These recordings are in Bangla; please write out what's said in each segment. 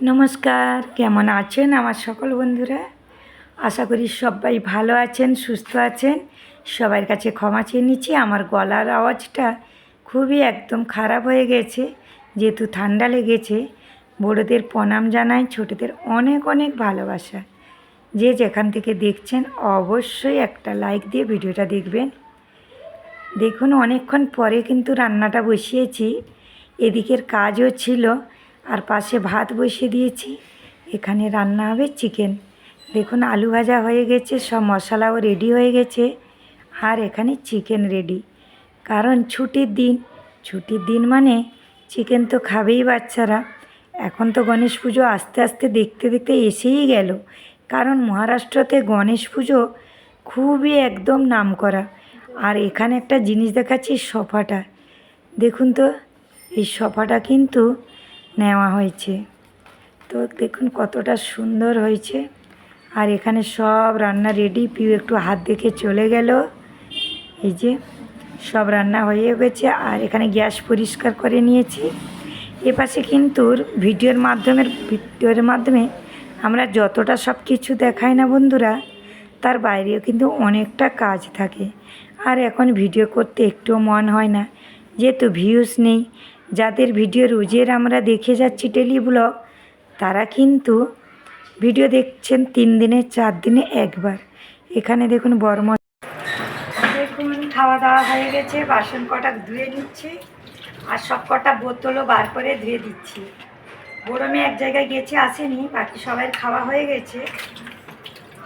নমস্কার, কেমন আছেন আমার সকল বন্ধুরা? আশা করি সবাই ভালো আছেন, সুস্থ আছেন। সবার কাছে ক্ষমা চেয়ে নিচ্ছি, আমার গলার আওয়াজটা খুবই একদম খারাপ হয়ে গেছে, যেহেতু ঠান্ডা লেগেছে। বড়োদের প্রণাম জানাই, ছোটোদের অনেক অনেক ভালোবাসা। যে যেখান থেকে দেখছেন, অবশ্যই একটা লাইক দিয়ে ভিডিওটা দেখবেন। দেখুন, অনেকক্ষণ পরে কিন্তু রান্নাটা বসিয়েছি। এদিকের কাজও ছিল আর পাশে ভাত বসিয়ে দিয়েছি। এখানে রান্না হবে চিকেন। দেখুন, আলু ভাজা হয়ে গেছে, সব মশলাও রেডি হয়ে গেছে, আর এখানে চিকেন রেডি কারণ ছুটির দিন। ছুটির দিন মানে চিকেন তো খাবেই বাচ্চারা। এখন তো গণেশ পুজো আস্তে আস্তে দেখতে দেখতে এসেই গেল। কারণ মহারাষ্ট্রতে গণেশ পুজো খুবই একদম নাম করা আর এখানে একটা জিনিস দেখাচ্ছি, সোফাটা। দেখুন তো, এই সোফাটা কিন্তু নেওয়া হয়েছে। তো দেখুন কতটা সুন্দর হয়েছে। আর এখানে সব রান্না রেডি পিউ একটু হাত দেখে চলে গেল। এই যে সব রান্না হয়ে গেছে। আর এখানে গ্যাস পরিষ্কার করে নিয়েছি। এপাশে কিন্তু ভিডিওর মাধ্যমে ভিডিওর মাধ্যমে আমরা যতটা সব কিছু দেখাই না বন্ধুরা, তার বাইরেও কিন্তু অনেকটা কাজ থাকে। আর এখন ভিডিও করতে একটুও মন হয় না। যেহেতু ভিউজ নেই যাদের ভিডিও রোজের আমরা দেখে যাচ্ছি ডেলি ব্লগ তারা কিন্তু ভিডিও দেখছেন তিন দিনে, চার দিনে একবার। এখানে দেখুন বর্ম দেখুন, খাওয়া দাওয়া হয়ে গেছে, বাসন কটা ধুয়ে নিচ্ছি, আর সব কটা বোতলও বার করে ধুয়ে দিচ্ছি। মেয়ে এক জায়গায় গেছে, আসেনি, বাকি সবাই খাওয়া হয়ে গেছে।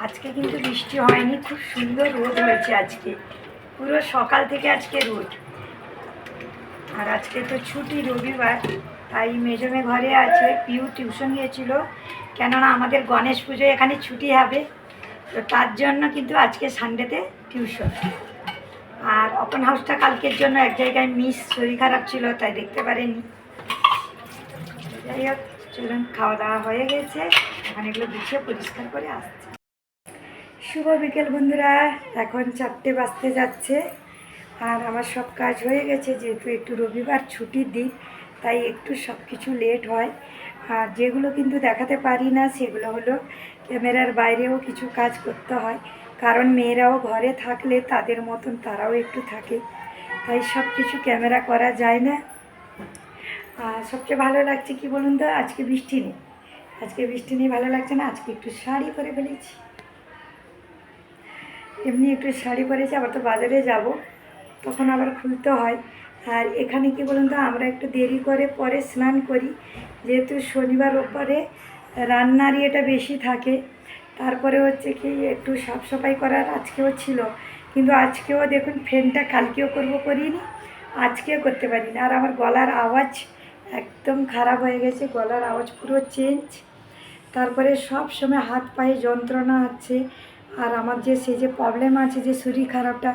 আজকে কিন্তু বৃষ্টি হয়নি, খুব সুন্দর রোদ হয়েছে আজকে। পুরো সকাল থেকে আজকে রোদ। আর আজকে তো ছুটি, রবিবার, তাই মেজমে ঘরে আছে, পিউ টিউশন গিয়েছিল। কেননা আমাদের গণেশ পুজো এখানে ছুটি হবে, তো তার জন্য কিন্তু আজকে সানডেতে টিউশন। আর ওপেন হাউসটা কালকের জন্য এক জায়গায় মিস শরীর খারাপ ছিল, তাই দেখতে পারেনি। যাই হোক, চলুন খাওয়া দাওয়া হয়ে গেছে। এখন এগুলো গুছিয়ে পরিষ্কার করে আসছে। শুভ বিকেল বন্ধুরা, এখন চারটে বাজতে যাচ্ছে। আর আমার সব কাজ হয়ে গেছে, যেহেতু একটু রবিবার ছুটির দিন, তাই একটু সব কিছু লেট হয়। আর যেগুলো কিন্তু দেখাতে পারি না, সেগুলো হলো ক্যামেরার বাইরেও কিছু কাজ করতে হয়। কারণ মেয়েরাও ঘরে থাকলে তাদের মতন তারাও একটু থাকে। তাই সব কিছু ক্যামেরা করা যায় না। আর সবচেয়ে ভালো লাগছে কি বলুন তো, আজকে বৃষ্টি নেই। আজকে বৃষ্টি নেই, ভালো লাগছে না? আজকে একটু শাড়ি পরে ফেলেছি। এমনি একটু শাড়ি পরেছি, আবার তো বাজারে যাব। তখন আবার খুলতে হয়। আর এখানে কি বলুন তো, আমরা একটু দেরি করে পরে স্নান করি। যেহেতু শনিবার ওপরে রান্নার ইয়েটা বেশি থাকে। তারপরে হচ্ছে কি একটু সাফ সাফাই করার আজকেও ছিল। কিন্তু আজকেও দেখুন ফ্যানটা কালকেও করব করিনি, আজকেও করতে পারিনি। আর আমার গলার আওয়াজ একদম খারাপ হয়ে গেছে, গলার আওয়াজ পুরো চেঞ্জ। তারপরে সব সময় হাত পায়ে যন্ত্রণা আছে। আর আমার যে সেই যে প্রবলেম আছে যে শরীর খারাপটা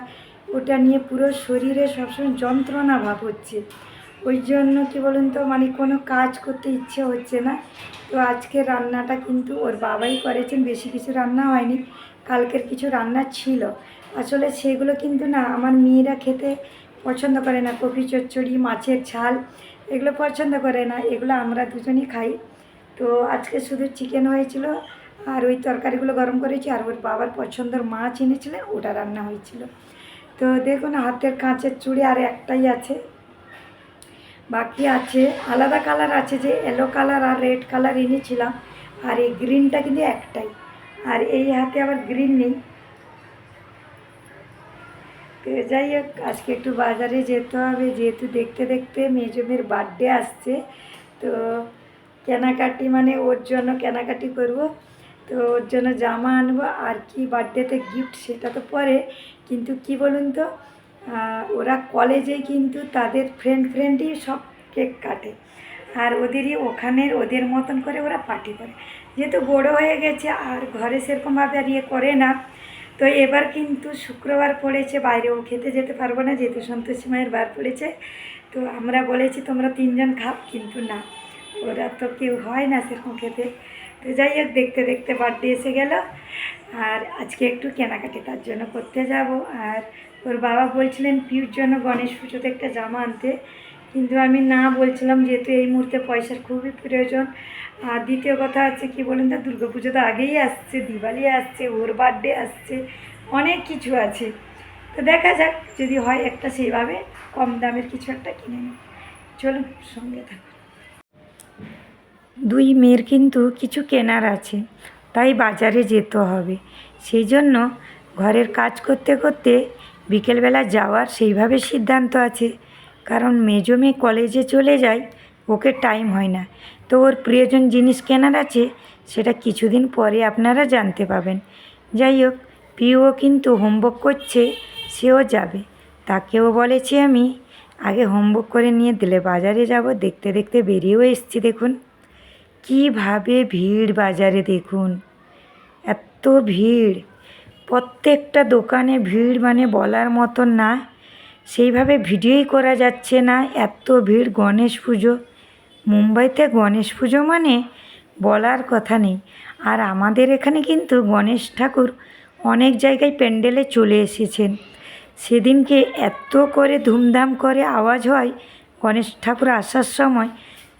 ওটা নিয়ে পুরো শরীরে সবসময় যন্ত্রণা ভাব হচ্ছে। ওই জন্য কি বলুন তো মানে কোনো কাজ করতে ইচ্ছে হচ্ছে না। তো আজকে রান্নাটা কিন্তু ওর বাবাই করেছেন, বেশি কিছু রান্না হয়নি। কালকের কিছু রান্না ছিল। আসলে সেগুলো কিন্তু না আমার মেয়েরা খেতে পছন্দ করে না। কপি চচ্চড়ি, মাছের ঝাল এগুলো পছন্দ করে না। এগুলো আমরা দুজনই খাই। তো আজকে শুধু চিকেন হয়েছিল আর ওই তরকারিগুলো গরম করেছি আর ওর বাবার পছন্দের মাছ এনেছিলেন, ওটা রান্না হয়েছিল। তো দেখুন, হাতের কাঁচের চুড়ি আর একটাই আছে। বাকি আছে, আলাদা কালার আছে যে ইয়েলো কালার আর রেড কালার এনেছিলাম আর এই গ্রিনটা কিন্তু একটাই। আর এই হাতে আবার গ্রিন নেই। যাই হোক, আজকে একটু বাজারে যেতে হবে। যেহেতু দেখতে দেখতে মেজমের বার্থডে আসছে, তো কেনাকাটি মানে ওর জন্য কেনাকাটি করব। তো ওর জন্য জামা আনব, আর কি বার্থডেতে গিফট সেটা তো পরে। কিন্তু কি বলুন তো ওরা কলেজে কিন্তু তাদের ফ্রেন্ড ফ্রেন্ডই সব কেক কাটে। আর ওদেরই ওখানের, ওদের মতন করে ওরা পার্টি করে। যেহেতু বড় হয়ে গেছে, আর ঘরে সেরকমভাবে আর ইয়ে করে না, তো এবার কিন্তু শুক্রবার পড়েছে বাইরেও খেতে যেতে পারব না, যেহেতু সন্তোষী মায়ের বার পড়েছে। তো আমরা বলেছি, তোমরা তিনজন খাও। কিন্তু না, ওরা তো কেউ হয় না সেরকম খেতে। তো যাই হোক, দেখতে দেখতে বার্থডে এসে গেল। আর আজকে একটু কেনাকাটি তার জন্য করতে যাব। আর ওর বাবা বলছিলেন, পিউর জন্য গণেশ পুজোতে একটা জামা আনতে। কিন্তু আমি না বলছিলাম, যেহেতু এই মুহূর্তে পয়সার খুবই প্রয়োজন। আর দ্বিতীয় কথা হচ্ছে, কি বলেন তো দুর্গা পুজো তো আগেই আসছে, দিওয়ালি আসছে, ওর বার্থডে আসছে, অনেক কিছু আছে। তো দেখা যাক, যদি হয় একটা সেইভাবে কম দামের কিছু একটা কিনে নিই। চলুন, সঙ্গে থাকুন। দুই মেয়ের কিন্তু কিছু কেনার আছে, তাই বাজারে যেতে হবে। সেই জন্য ঘরের কাজ করতে করতে বিকেলবেলা যাওয়ার সেইভাবে সিদ্ধান্ত আছে। কারণ মেজো মেয়ে কলেজে চলে যায়, ওকে টাইম হয় না। তো ওর প্রিয়জন জিনিস কেনার আছে, সেটা কিছুদিন পরে আপনারা জানতে পাবেন। যাই হোক পিও কিন্তু হোমওয়ার্ক করছে, সেও যাবে। তাকেও বলেছি আমি, আগে হোমওয়ার্ক করে নিয়ে দিলে বাজারে যাব, দেখতে দেখতে বেরিয়েও এসছি, দেখুন। কীভাবে ভিড় বাজারে দেখুন? এত ভিড়। প্রত্যেকটা দোকানে ভিড় মানে বলার মতন না। সেইভাবে ভিডিওই করা যাচ্ছে না। এত ভিড় গণেশ পুজো। মুম্বাইতে গণেশ পুজো মানে বলার কথা নেই। আর আমাদের এখানে কিন্তু গণেশ ঠাকুর অনেক জায়গায় প্যান্ডেলে চলে এসেছেন। সেদিনকে এত করে ধুমধাম করে আওয়াজ হয় গণেশ ঠাকুর আসার সময়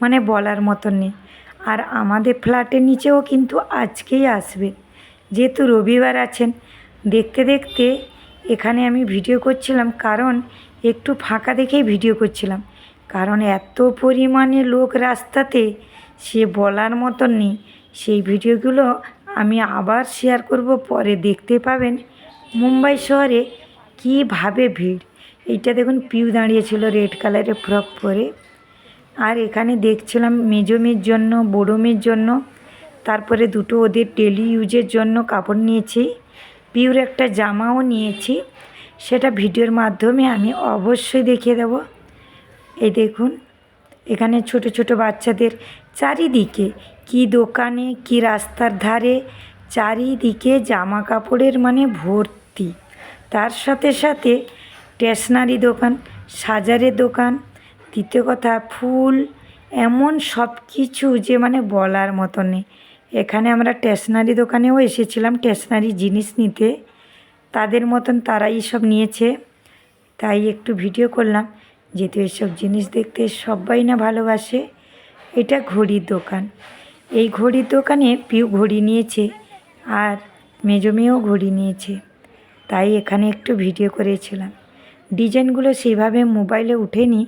মানে বলার মতন নেই। আর আমাদের ফ্ল্যাটের নিচেও কিন্তু আজকেই আসবে। যেহেতু রবিবার আছেন, দেখতে দেখতে এখানে আমি ভিডিও করছিলাম, কারণ একটু ফাঁকা দেখেই ভিডিও করছিলাম। কারণ এত পরিমাণে লোক রাস্তাতে সে বলার মতন নেই। সেই ভিডিওগুলো আমি আবার শেয়ার করব, পরে দেখতে পাবেন মুম্বাই শহরে কীভাবে ভিড়। এইটা দেখুন, পিউ দাঁড়িয়েছিল রেড কালারের ফ্রক পরে। আর এখানে দেখছিলাম মেজো মেয়ের জন্য বড়ো মেয়ের জন্য। তারপরে দুটো ওদের ডেলি ইউজের জন্য কাপড় নিয়েছি। পিউর একটা জামাও নিয়েছি। সেটা ভিডিওর মাধ্যমে আমি অবশ্যই দেখিয়ে দেব। এই দেখুন, এখানে ছোট ছোট বাচ্চাদের চারিদিকে কি দোকানে, কি রাস্তার ধারে, চারিদিকে জামা কাপড়ের মানে ভর্তি। তার সাথে সাথে স্টেশনারি দোকান, সাজারের দোকান দ্বিতীয় কথা, ফুল এমন সব কিছু যে মানে বলার মতো নেই এখানে আমরা স্টেশনারি দোকানেও এসেছিলাম স্টেশনারি জিনিস নিতে। তাদের মতন তারাই সব নিয়েছে। তাই একটু ভিডিও করলাম, যেহেতু এসব জিনিস দেখতে সবাই না ভালোবাসে, এটা ঘড়ির দোকান। এই ঘড়ির দোকানে পিউ ঘড়ি নিয়েছে আর মেজো মেয়েও ঘড়ি নিয়েছে। তাই এখানে একটু ভিডিও করেছিলাম। ডিজাইনগুলো সেইভাবে মোবাইলে উঠেনি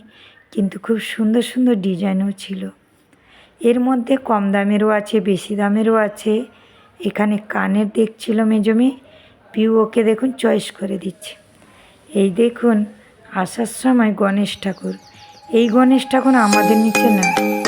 কিন্তু খুব সুন্দর সুন্দর ডিজাইনও ছিল। এর মধ্যে কম দামেরও আছে, বেশি দামেরও আছে। এখানে কানের দেখছিল মেজমে, পিউ ওকে দেখুন চয়েস করে দিচ্ছে। এই দেখুন, আসার সময় গণেশ ঠাকুর। এই গণেশ ঠাকুর আমাদের নিচে না।